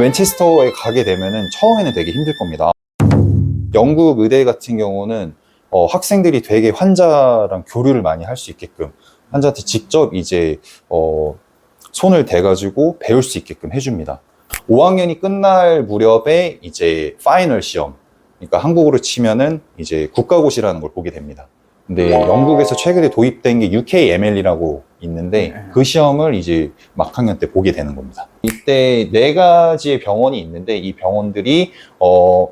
맨체스터에 가게 되면은 처음에는 되게 힘들 겁니다. 영국 의대 같은 경우는 어, 학생들이 되게 환자랑 교류를 많이 할 수 있게끔 환자한테 직접 이제 어, 손을 대가지고 배울 수 있게끔 해줍니다. 5학년이 끝날 무렵에 이제 파이널 시험, 그러니까 한국으로 치면은 이제 국가고시라는 걸 보게 됩니다. 근데 영국에서 최근에 도입된 게 UKML이라고 있는데 네. 그 시험을 이제 막학년 때 보게 되는 겁니다. 이때 네 가지의 병원이 있는데 이 병원들이 어,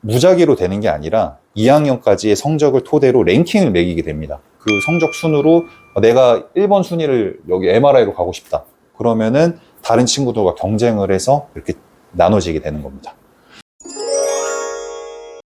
무작위로 되는 게 아니라 2학년까지의 성적을 토대로 랭킹을 매기게 됩니다. 그 성적 순으로 내가 1번 순위를 여기 MRI로 가고 싶다. 그러면은 다른 친구들과 경쟁을 해서 이렇게 나눠지게 되는 겁니다.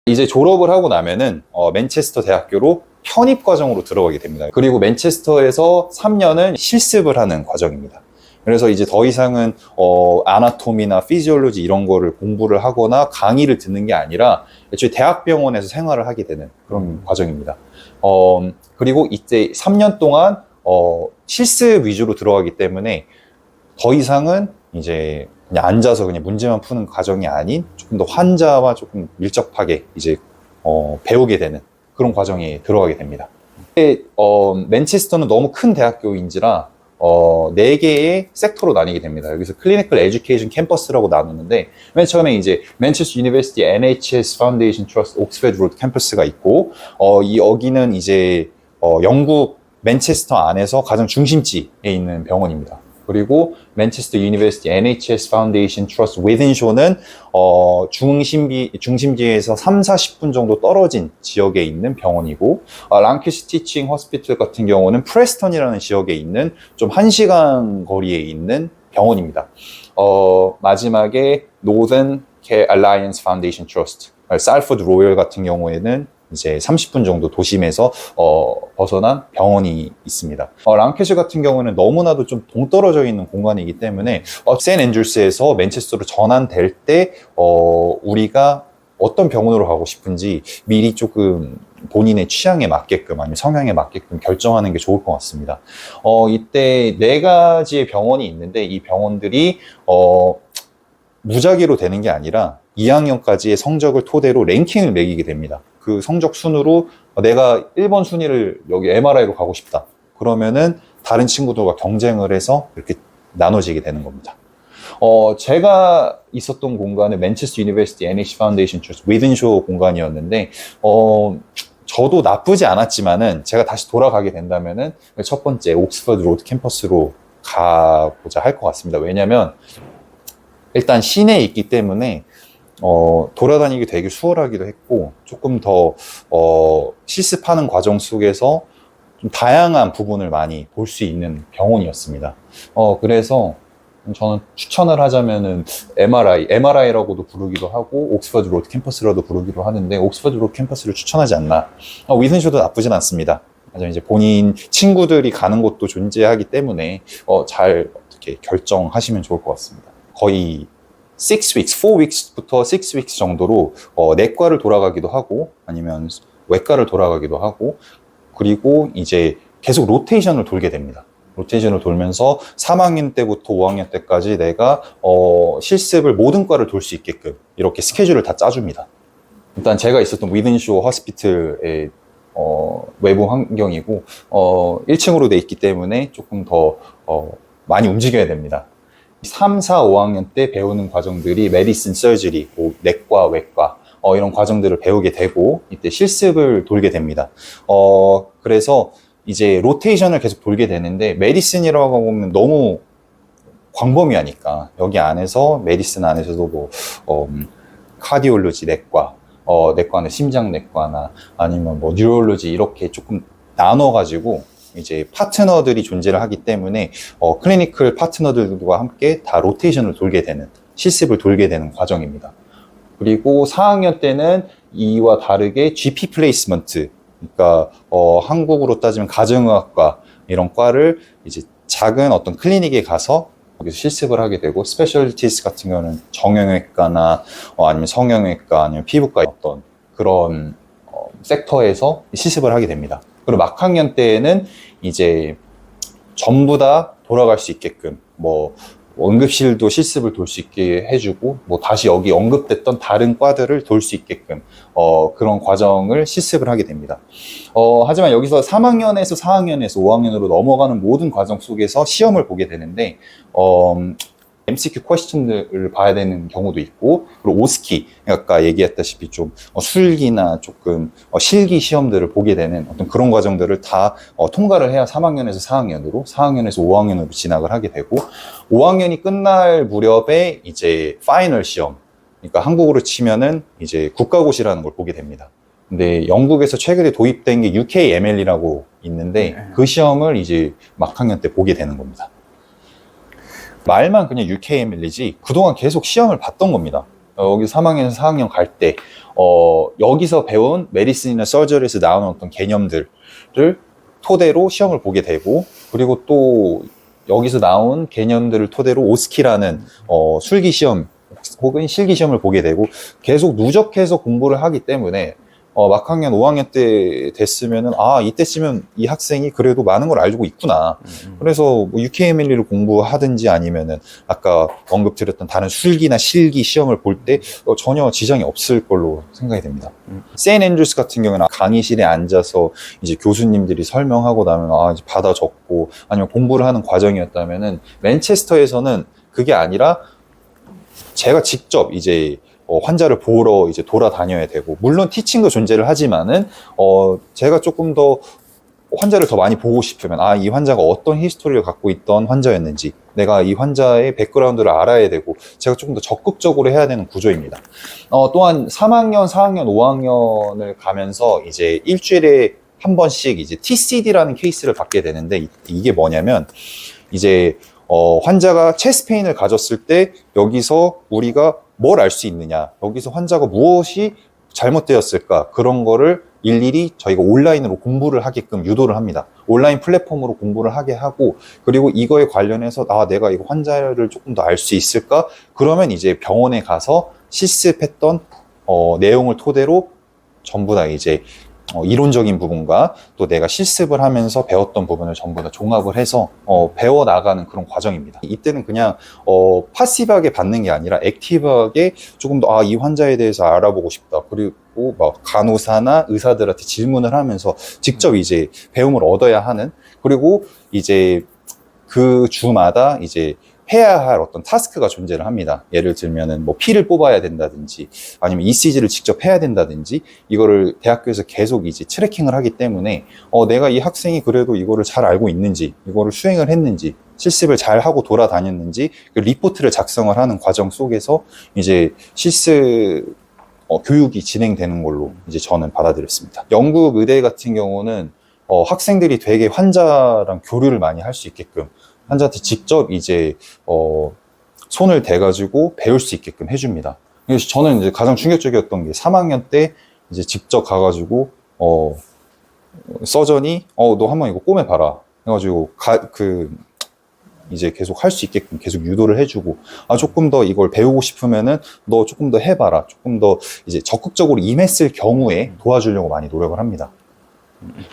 이제 졸업을 하고 나면은 어, 맨체스터 대학교로 편입 과정으로 들어가게 됩니다. 그리고 맨체스터에서 3년은 실습을 하는 과정입니다. 그래서 이제 더 이상은 어, 아나토미나 피지올로지 이런 거를 공부를 하거나 강의를 듣는 게 아니라 애초에 대학병원에서 생활을 하게 되는 그런 과정입니다. 어, 그리고 이때 3년 동안 어, 실습 위주로 들어가기 때문에 더 이상은 이제 그냥 앉아서 그냥 문제만 푸는 과정이 아닌 조금 더 환자와 조금 밀접하게 이제 어, 배우게 되는 그런 과정에 들어가게 됩니다. 어, 맨체스터는 너무 큰 대학교인지라 어, 네 개의 섹터로 나뉘게 됩니다. 여기서 클리니컬 에듀케이션 캠퍼스라고 나누는데 맨 처음에 이제 맨체스터 유니버시티 NHS 파운데이션 트러스트 옥스퍼드 로드 캠퍼스가 있고 어, 이 여기는 이제 어, 영국 맨체스터 안에서 가장 중심지에 있는 병원입니다. 그리고 맨체스터 유니버시티 NHS 파운데이션 트러스트 위든쇼는 어, 중심기, 중심지에서 3, 40분 정도 떨어진 지역에 있는 병원이고 어, 랑키스 티칭 호스피털 같은 경우는 프레스턴이라는 지역에 있는 좀 1시간 거리에 있는 병원입니다. 어, 마지막에 노던 케 알라이언스 파운데이션 트러스트 살포드 로열 같은 경우에는 이제 30분 정도 도심에서 어, 벗어난 병원이 있습니다. 어, 랑캐슈 같은 경우는 너무나도 좀 동떨어져 있는 공간이기 때문에 어, 샌 앤드루스에서 맨체스터로 전환될 때 어, 우리가 어떤 병원으로 가고 싶은지 미리 조금 본인의 취향에 맞게끔 아니면 성향에 맞게끔 결정하는 게 좋을 것 같습니다. 어, 이때 네 가지의 병원이 있는데 이 병원들이 어, 무작위로 되는 게 아니라 2학년까지의 성적을 토대로 랭킹을 매기게 됩니다. 그 성적 순으로 내가 1번 순위를 여기 MRI로 가고 싶다. 그러면은 다른 친구들과 경쟁을 해서 이렇게 나눠지게 되는 겁니다. 어, 제가 있었던 공간은 맨체스터 유니버시티 NH 파운데이션 트러스 위든쇼 공간이었는데, 어, 저도 나쁘지 않았지만은 제가 다시 돌아가게 된다면은 첫 번째 옥스퍼드 로드 캠퍼스로 가보자 할 것 같습니다. 왜냐면 일단 시내에 있기 때문에 어, 돌아다니기 되게 수월하기도 했고 조금 더 어, 실습하는 과정 속에서 좀 다양한 부분을 많이 볼 수 있는 병원이었습니다. 어, 그래서 저는 추천을 하자면은 MRI, MRI라고도 부르기도 하고 옥스퍼드 로드 캠퍼스라도 부르기도 하는데 옥스퍼드 로드 캠퍼스를 추천하지 않나. 어, 위슨쇼도 나쁘진 않습니다. 이제 본인 친구들이 가는 곳도 존재하기 때문에 어, 잘 어떻게 결정하시면 좋을 것 같습니다. 거의 6 weeks, 4 weeks부터 6 weeks 정도로 어, 내과를 돌아가기도 하고 아니면 외과를 돌아가기도 하고 그리고 이제 계속 로테이션을 돌게 됩니다. 로테이션을 돌면서 3학년 때부터 5학년 때까지 내가 어, 실습을 모든 과를 돌 수 있게끔 이렇게 스케줄을 다 짜줍니다. 일단 제가 있었던 위든쇼 허스피틀의 어, 외부 환경이고 어, 1층으로 돼 있기 때문에 조금 더 어, 많이 움직여야 됩니다. 3, 4, 5학년 때 배우는 과정들이 메디슨 서저리, 뭐 내과, 외과 어, 이런 과정들을 배우게 되고 이때 실습을 돌게 됩니다. 어, 그래서 이제 로테이션을 계속 돌게 되는데 메디슨이라고 보면 너무 광범위하니까 여기 안에서 메디슨 안에서도 뭐 어, 음, 카디올로지 내과, 어, 내과는 심장내과나 아니면 뭐 뉴럴로지 이렇게 조금 나눠가지고 이제 파트너들이 존재를 하기 때문에 어, 클리니컬 파트너들과 함께 다 로테이션을 돌게 되는 실습을 돌게 되는 과정입니다. 그리고 4학년 때는 이와 다르게 GP 플레이스먼트, 그러니까 어, 한국으로 따지면 가정의학과 이런 과를 이제 작은 어떤 클리닉에 가서 거기서 실습을 하게 되고 스페셜리티스 같은 경우는 정형외과나 어, 아니면 성형외과 아니면 피부과 어떤 그런 어, 섹터에서 실습을 하게 됩니다. 그리고 막학년 때에는 이제 전부 다 돌아갈 수 있게끔 뭐 응급실도 실습을 돌 수 있게 해주고 뭐 다시 여기 언급됐던 다른 과들을 돌 수 있게끔 어, 그런 과정을 실습을 하게 됩니다. 어, 하지만 여기서 3학년에서 4학년에서 5학년으로 넘어가는 모든 과정 속에서 시험을 보게 되는데 어, MCQ 퀘스천들을 봐야 되는 경우도 있고 그리고 오스키 아까 얘기했다시피 좀 어, 술기나 조금 어, 실기 시험들을 보게 되는 어떤 그런 과정들을 다 어, 통과를 해야 3학년에서 4학년으로 4학년에서 5학년으로 진학을 하게 되고 5학년이 끝날 무렵에 이제 파이널 시험 그러니까 한국으로 치면은 이제 국가고시라는 걸 보게 됩니다. 근데 영국에서 최근에 도입된 게 UKML이라고 있는데 네. 그 시험을 이제 막학년 때 보게 되는 겁니다. 말만 그냥 UKML이지 그동안 계속 시험을 봤던 겁니다. 어, 여기 3학년에서 4학년 갈 때, 어, 여기서 배운 메디슨이나 서저리에서 나오는 어떤 개념들을 토대로 시험을 보게 되고, 그리고 또 여기서 나온 개념들을 토대로 오스키라는 어, 술기 시험 혹은 실기 시험을 보게 되고, 계속 누적해서 공부를 하기 때문에 어, 막학년 5학년 때 됐으면은 아 이때쯤은 이 학생이 그래도 많은 걸 알고 있구나. 그래서 뭐 UKML을 공부하든지 아니면은 아까 언급드렸던 다른 술기나 실기 시험을 볼때 어, 전혀 지장이 없을 걸로 생각이 됩니다. 음. 세인 앤드루스 같은 경우는 강의실에 앉아서 이제 교수님들이 설명하고 나면 아 이제 받아 적고 아니면 공부를 하는 과정이었다면은 맨체스터에서는 그게 아니라 제가 직접 이제 어, 환자를 보러 이제 돌아다녀야 되고 물론 티칭도 존재를 하지만은 어 제가 조금 더 환자를 더 많이 보고 싶으면 아 이 환자가 어떤 히스토리를 갖고 있던 환자였는지 내가 이 환자의 백그라운드를 알아야 되고 제가 조금 더 적극적으로 해야 되는 구조입니다. 어, 또한 3학년, 4학년, 5학년을 가면서 이제 일주일에 한 번씩 이제 TCD라는 케이스를 받게 되는데 이- 이게 뭐냐면 이제 어, 환자가 체스페인을 가졌을 때 여기서 우리가 뭘 알 수 있느냐 여기서 환자가 무엇이 잘못되었을까 그런 거를 일일이 저희가 온라인으로 공부를 하게끔 유도를 합니다. 온라인 플랫폼으로 공부를 하게 하고 그리고 이거에 관련해서 아 내가 이거 환자를 조금 더 알 수 있을까? 그러면 이제 병원에 가서 실습했던 어, 내용을 토대로 전부 다 이제 어, 이론적인 부분과 또 내가 실습을 하면서 배웠던 부분을 전부 다 종합을 해서 어, 배워 나가는 그런 과정입니다. 이때는 그냥 어, 파시브하게 받는 게 아니라 액티브하게 조금 더 아 이 환자에 대해서 알아보고 싶다. 그리고 막 간호사나 의사들한테 질문을 하면서 직접 이제 배움을 얻어야 하는 그리고 이제 그 주마다 이제 해야 할 어떤 타스크가 존재를 합니다. 예를 들면은 뭐 피를 뽑아야 된다든지 아니면 ECG를 직접 해야 된다든지 이거를 대학교에서 계속 이제 트래킹을 하기 때문에 어 내가 이 학생이 그래도 이거를 잘 알고 있는지 이거를 수행을 했는지 실습을 잘 하고 돌아다녔는지 그 리포트를 작성을 하는 과정 속에서 이제 실습 어, 교육이 진행되는 걸로 이제 저는 받아들였습니다. 영국 의대 같은 경우는 어, 학생들이 되게 환자랑 교류를 많이 할 수 있게끔 환자한테 직접 이제 어, 손을 대가지고 배울 수 있게끔 해줍니다. 그래서 저는 이제 가장 충격적이었던 게 3학년 때 이제 직접 가가지고 어, 서전이 어, 너 한번 이거 꼬매 봐라. 해가지고 가, 그 이제 계속 할 수 있게끔 계속 유도를 해주고 아 조금 더 이걸 배우고 싶으면은 너 조금 더 해봐라 조금 더 이제 적극적으로 임했을 경우에 도와주려고 많이 노력을 합니다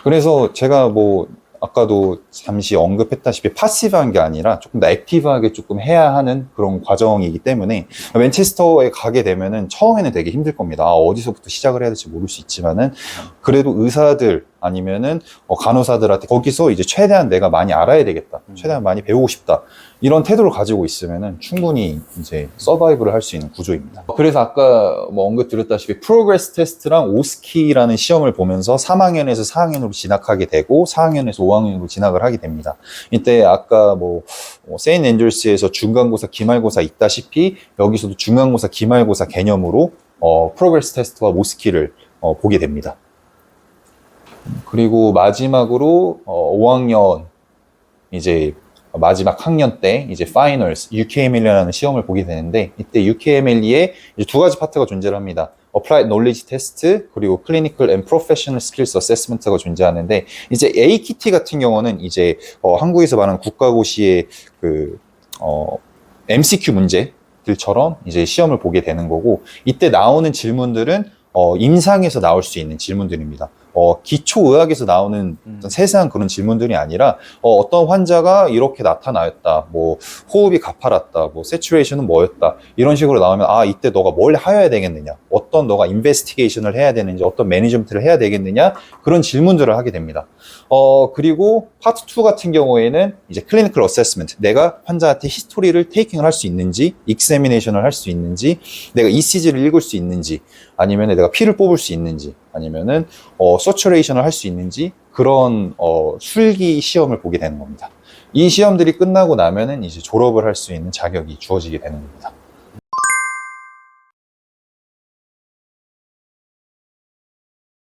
그래서 제가 뭐 아까도 잠시 언급했다시피 파시브한 게 아니라 조금 더 액티브하게 조금 해야 하는 그런 과정이기 때문에 맨체스터에 가게 되면은 처음에는 되게 힘들 겁니다. 아, 어디서부터 시작을 해야 될지 모를 수 있지만은 그래도 의사들 아니면은 어, 간호사들한테 거기서 이제 최대한 내가 많이 알아야 되겠다. 최대한 많이 배우고 싶다. 이런 태도를 가지고 있으면은 충분히 이제 서바이브를 할 수 있는 구조입니다. 그래서 아까 뭐 언급 드렸다시피 프로그레스 테스트랑 오스키라는 시험을 보면서 3학년에서 4학년으로 진학하게 되고 4학년에서 5학년으로 진학을 하게 됩니다. 이때 아까 뭐 어, 세인 앤젤스에서 중간고사, 기말고사 있다시피 여기서도 중간고사, 기말고사 개념으로 어, 프로그레스 테스트와 오스키를 어, 보게 됩니다. 그리고 마지막으로 어, 5학년 이제 마지막 학년 때 이제 파이널스 UKML이라는 시험을 보게 되는데 이때 UKML에 두 가지 파트가 존재를 합니다. Applied Knowledge Test 그리고 Clinical and Professional Skills Assessment가 존재하는데 이제 AKT 같은 경우는 이제 어, 한국에서 말하는 국가고시의 그 어, MCQ 문제들처럼 이제 시험을 보게 되는 거고 이때 나오는 질문들은 어, 임상에서 나올 수 있는 질문들입니다. 어, 기초의학에서 나오는 음. 세세한 그런 질문들이 아니라 어, 떤 환자가 이렇게 나타나였다, 뭐 호흡이 가파랐다, 뭐 세츄레이션은 뭐였다. 이런 식으로 나오면 아 이때 너가 뭘 하여야 되겠느냐, 어떤 너가 인베스티게이션을 해야 되는지, 어떤 매니지먼트를 해야 되겠느냐 그런 질문들을 하게 됩니다. 어 그리고 파트 2 같은 경우에는 이제 클리니컬 어세스먼트, 내가 환자한테 히스토리를 테이킹을 할 수 있는지, 익세미네이션을 할 수 있는지, 내가 ECG를 읽을 수 있는지, 아니면 내가 피를 뽑을 수 있는지, 아니면은 어, 서츄레이션을 할 수 있는지 그런 어, 술기 시험을 보게 되는 겁니다. 이 시험들이 끝나고 나면은 이제 졸업을 할 수 있는 자격이 주어지게 되는 겁니다.